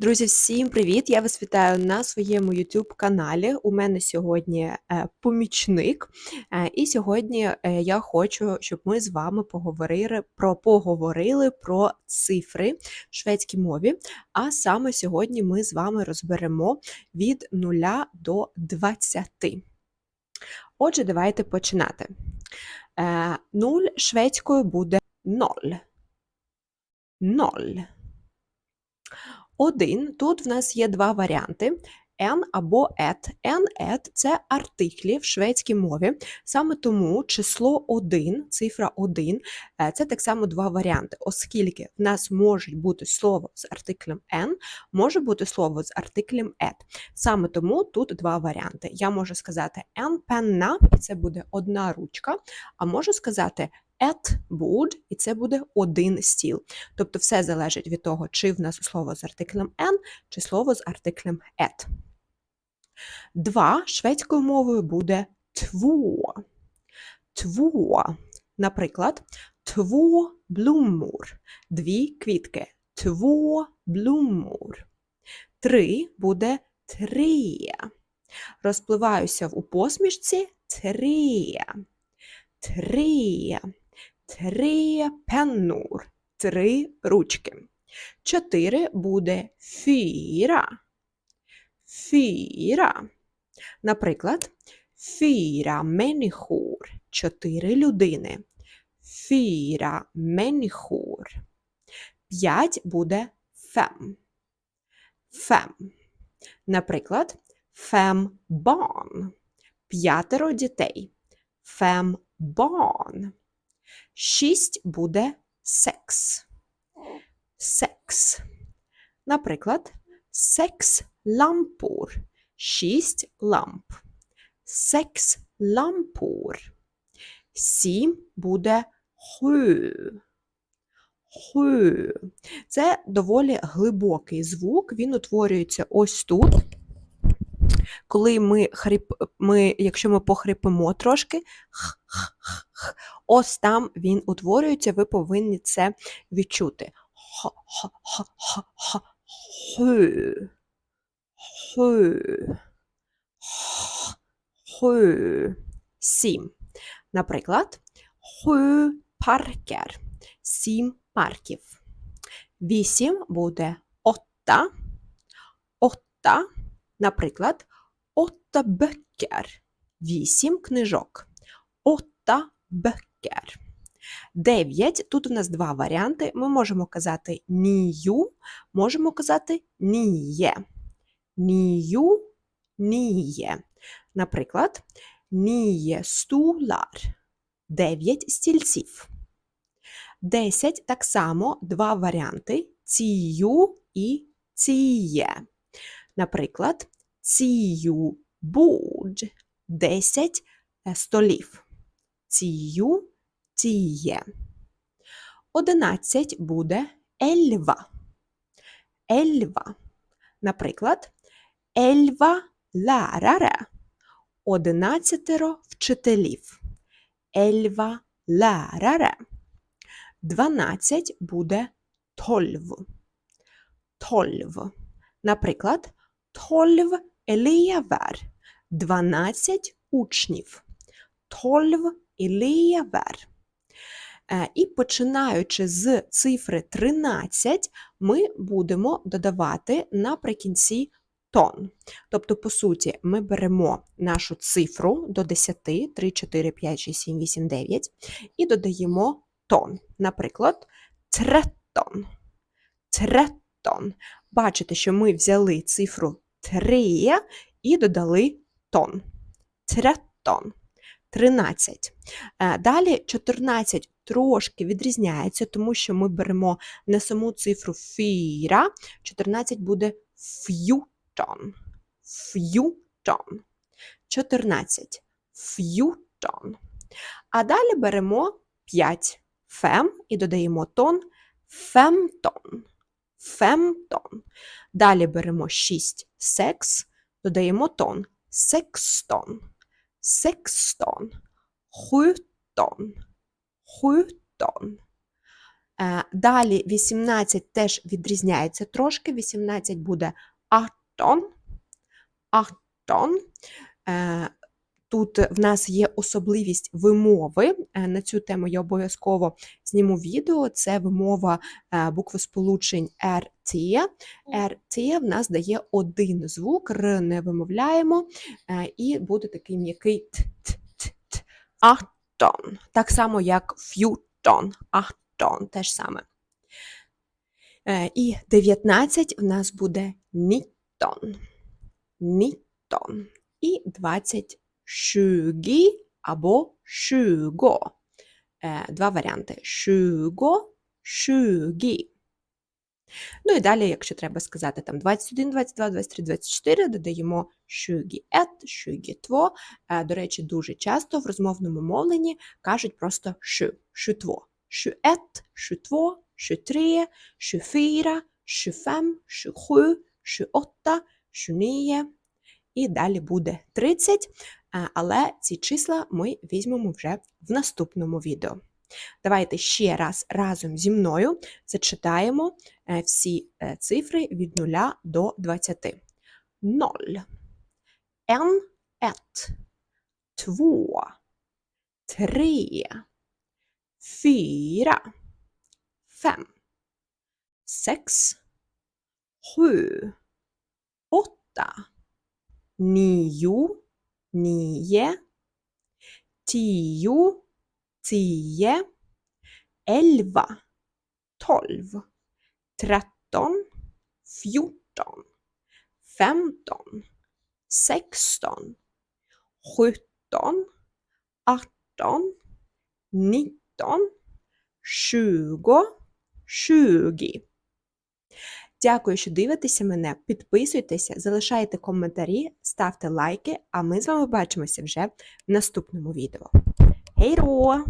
Друзі, всім привіт! Я вас вітаю на своєму YouTube каналі. У мене сьогодні е, помічник, е, і сьогодні е, я хочу, щоб ми з вами поговорили про поговорили про цифри в шведській мові. А саме сьогодні ми з вами розберемо від 0 до 20. Отже, давайте починати. 0 шведською буде 0. 0. Один. Тут в нас є два варіанти. N або et. N, et – це артиклі в шведській мові. Саме тому число 1, цифра 1 – це так само два варіанти, оскільки в нас може бути слово з артиклем N, може бути слово з артиклем et. Саме тому тут два варіанти. Я можу сказати en penna, і це буде одна ручка, а можу сказати At board, і це буде один стіл. Тобто все залежить від того, чи в нас слово з артиклем N, чи слово з артиклем at. Два шведською мовою буде тво. Тво. Наприклад, тво блумур. Дві квітки. Тво блумур. Три буде три. Розпливаюся у посмішці три. Три Три пеннур. три ручки. Чотири буде фіра. Фіра. Наприклад, фіра меніхур, чотири людини. Фіра меніхур. П'ять буде фем. Фем. Наприклад, фем бон. П'ятеро дітей. Фем бон. Шість буде секс. Секс. Наприклад, секс лампур. Шість ламп. Секс лампур. 7 буде хю. Хю. Це доволі глибокий звук, він утворюється ось тут. Коли ми хрип, ми, якщо ми похрипимо трошки, х, х, х, ось там він утворюється, ви повинні це відчути. Сім. Наприклад, паркер, сім парків. Вісім буде отта, отта, наприклад, Åtta böcker. Вісім книжок. Åtta böcker. Дев'ять. Тут у нас два варіанти. Ми можемо казати нію, можемо казати ніє. Нію, ніє. Наприклад, ніє стулар. Дев'ять стільців. Десять так само два варіанти цію і ціє. Наприклад, цію будь, 10 е, столів. Цію ціє. 11 буде ельва. Ельва. Наприклад, ельва лараре. Одинадцятеро вчителів. Ельва лараре. 12 буде тольв. Тольв. Наприклад, тольв elever. 12 учнів. Тольв elever. Е, і починаючи з цифри 13, ми будемо додавати наприкінці тон. Тобто, по суті, ми беремо нашу цифру до 10, 3, 4, 5, 6, 7, 8, 9 і додаємо тон. Наприклад, третон. Третон. Бачите, що ми взяли цифру три і додали тон. Третон. 13. Е, далі 14 трошки відрізняється, тому що ми беремо не саму цифру фіра, 14 буде ф'ютон. Ф'ютон. 14. Ф'ютон. А далі беремо 5 фем і додаємо тон фемтон. Фемтон. Далі беремо 6 секс, додаємо тон. Секстон. Секстон. Sjutton. Sjutton. Е, Далі 18 теж відрізняється трошки. 18 буде 18. 18. Е, Тут в нас є особливість вимови. Е, На цю тему я обов'язково зніму відео. Це вимова е, буквосполучень RT. RT в нас дає один звук, Р не вимовляємо, е, і буде такий м'який т-т-т. Ахтон. Так само, як ф'ютон. Ахтон, теж саме. Е, І 19 в нас буде нітон. Нітон. І 20 20 або 20. Е, Два варіанти. 20, 20. Ну і далі, якщо треба сказати там 21, 22, 23, 24, додаємо 21, 22. Е, До речі, дуже часто в розмовному мовленні кажуть просто «шу», «шутво», «шует», «шутво», «шутре», «шуфіра», «шуфем», «шуху», «шуотта», «шуніє». І далі буде 30, е, але ці числа ми візьмемо вже в наступному відео. Давайте ще раз разом зі мною зачитаємо е, всі е, цифри від 0 до 20. 0. En, ett. Två. Tre. Fyra. Fem. Sex. Sju. Åtta. Nio. Nio. Tio. Tio. Elva. Tolv. Tretton. Fjorton. Femton. Sexton. Sjutton. Arton. Nitton. Tjugo. Tjugo. Дякую, що дивитеся мене. Підписуйтеся, залишайте коментарі, ставте лайки, а ми з вами бачимося вже в наступному відео. Гей-ро!